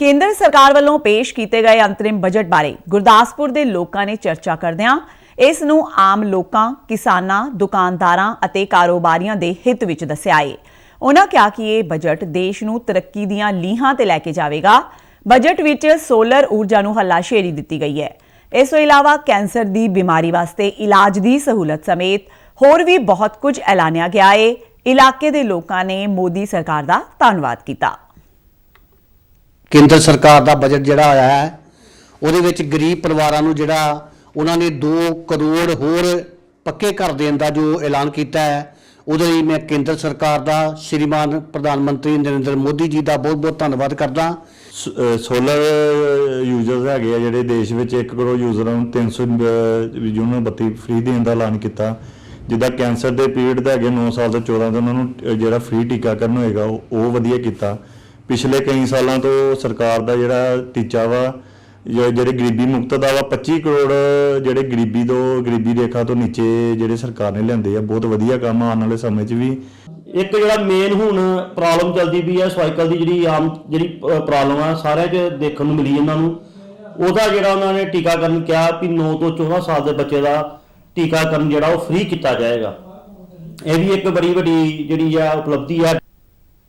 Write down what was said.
ਕੇਂਦਰ ਸਰਕਾਰ ਵੱਲੋਂ ਪੇਸ਼ ਕੀਤੇ ਗਏ ਅੰਤਰਿਮ ਬਜਟ ਬਾਰੇ ਗੁਰਦਾਸਪੁਰ ਦੇ ਲੋਕਾਂ ਨੇ ਚਰਚਾ ਕਰਦਿਆਂ ਇਸ ਨੂੰ ਆਮ ਲੋਕਾਂ, ਕਿਸਾਨਾਂ, ਦੁਕਾਨਦਾਰਾਂ ਅਤੇ ਕਾਰੋਬਾਰੀਆਂ ਦੇ ਹਿੱਤ ਵਿੱਚ ਦੱਸਿਆ ਏ ਉਹਨਾਂ ਕਿਹਾ ਕਿ ਇਹ ਬਜਟ ਦੇਸ਼ ਨੂੰ ਤਰੱਕੀ ਦੀਆਂ ਲੀਹਾਂ ਤੇ ਲੈ ਕੇ ਜਾਵੇਗਾ। ਬਜਟ ਵਿੱਚ ਸੋਲਰ ਊਰਜਾ ਨੂੰ ਹੱਲਾਸ਼ੇਰੀ ਦਿੱਤੀ ਗਈ ਹੈ। ਇਸ ਤੋਂ ਇਲਾਵਾ ਕੈਂਸਰ ਦੀ ਬਿਮਾਰੀ ਵਾਸਤੇ ਇਲਾਜ ਦੀ ਸਹੂਲਤ ਸਮੇਤ ਹੋਰ ਵੀ ਬਹੁਤ ਕੁਝ ਐਲਾਨਿਆ ਗਿਆ ਏ ਇਲਾਕੇ ਦੇ ਲੋਕਾਂ ਨੇ ਮੋਦੀ ਸਰਕਾਰ ਦਾ ਧੰਨਵਾਦ ਕੀਤਾ। ਕੇਂਦਰ ਸਰਕਾਰ ਦਾ ਬਜਟ ਜਿਹੜਾ ਆਇਆ ਹੈ, ਉਹਦੇ ਵਿੱਚ ਗਰੀਬ ਪਰਿਵਾਰਾਂ ਨੂੰ ਜਿਹੜਾ ਉਹਨਾਂ ਨੇ 2 ਕਰੋੜ ਹੋਰ ਪੱਕੇ ਘਰ ਦੇਣ ਦਾ ਜੋ ਐਲਾਨ ਕੀਤਾ ਹੈ, ਉਹਦੇ ਲਈ ਮੈਂ ਕੇਂਦਰ ਸਰਕਾਰ ਦਾ ਸ਼੍ਰੀਮਾਨ ਪ੍ਰਧਾਨ ਮੰਤਰੀ ਨਰਿੰਦਰ ਮੋਦੀ ਜੀ ਦਾ ਬਹੁਤ-ਬਹੁਤ ਧੰਨਵਾਦ ਕਰਦਾ। ਸੋਲਰ ਯੂਜ਼ਰਸ ਹੈਗੇ ਆ ਜਿਹੜੇ ਦੇਸ਼ ਵਿੱਚ 1 ਕਰੋੜ ਯੂਜ਼ਰਾਂ ਨੂੰ 300 ਯੂਨਿਟ ਬੱਤੀ ਫ੍ਰੀ ਦੇਣ ਦਾ ਐਲਾਨ ਕੀਤਾ। ਜਿੱਦਾਂ ਕੈਂਸਰ ਦੇ ਪੀਰੀਅਡ ਦੇ ਹੈਗੇ 9 ਸਾਲ ਤੋਂ 14 ਤੋਂ ਉਹਨਾਂ ਨੂੰ ਜਿਹੜਾ ਫ੍ਰੀ ਟੀਕਾਕਰਨ ਹੋਏਗਾ ਉਹ ਵਧੀਆ ਕੀਤਾ। ਪਿਛਲੇ ਕਈ ਸਾਲਾਂ ਤੋਂ ਸਰਕਾਰ ਦਾ ਜਿਹੜਾ ਟੀਚਾ ਵਾ ਜਿਹੜੇ ਗਰੀਬੀ ਮੁਕਤ ਦਾ ਵਾ 25 ਕਰੋੜ ਜਿਹੜੇ ਗਰੀਬੀ ਤੋਂ, ਗਰੀਬੀ ਰੇਖਾ ਤੋਂ ਨੀਚੇ ਜਿਹੜੇ ਸਰਕਾਰ ਨੇ ਲਿਆਂਦੇ ਆ, ਬਹੁਤ ਵਧੀਆ ਕੰਮ ਆਉਣ ਵਾਲੇ ਸਮੇਂ 'ਚ ਵੀ। ਇੱਕ ਜਿਹੜਾ ਮੇਨ ਹੁਣ ਪ੍ਰੋਬਲਮ ਚੱਲਦੀ ਪਈ ਹੈ ਸਰਵਾਈਕਲ ਦੀ ਜਿਹੜੀ ਆਮ ਜਿਹੜੀ ਪ੍ਰੋਬਲਮ ਆ, ਸਾਰਿਆਂ 'ਚ ਦੇਖਣ ਨੂੰ ਮਿਲੀ ਇਹਨਾਂ ਨੂੰ। ਉਹਦਾ ਜਿਹੜਾ ਉਹਨਾਂ ਨੇ ਟੀਕਾਕਰਨ ਕਿਹਾ ਵੀ 9 ਤੋਂ 14 ਸਾਲ ਦੇ ਬੱਚੇ ਦਾ ਟੀਕਾਕਰਨ ਜਿਹੜਾ ਉਹ ਫ੍ਰੀ ਕੀਤਾ ਜਾਏਗਾ। ਇਹ ਵੀ ਇੱਕ ਬੜੀ ਵੱਡੀ ਜਿਹੜੀ ਆ ਉਪਲਬਧੀ ਆ।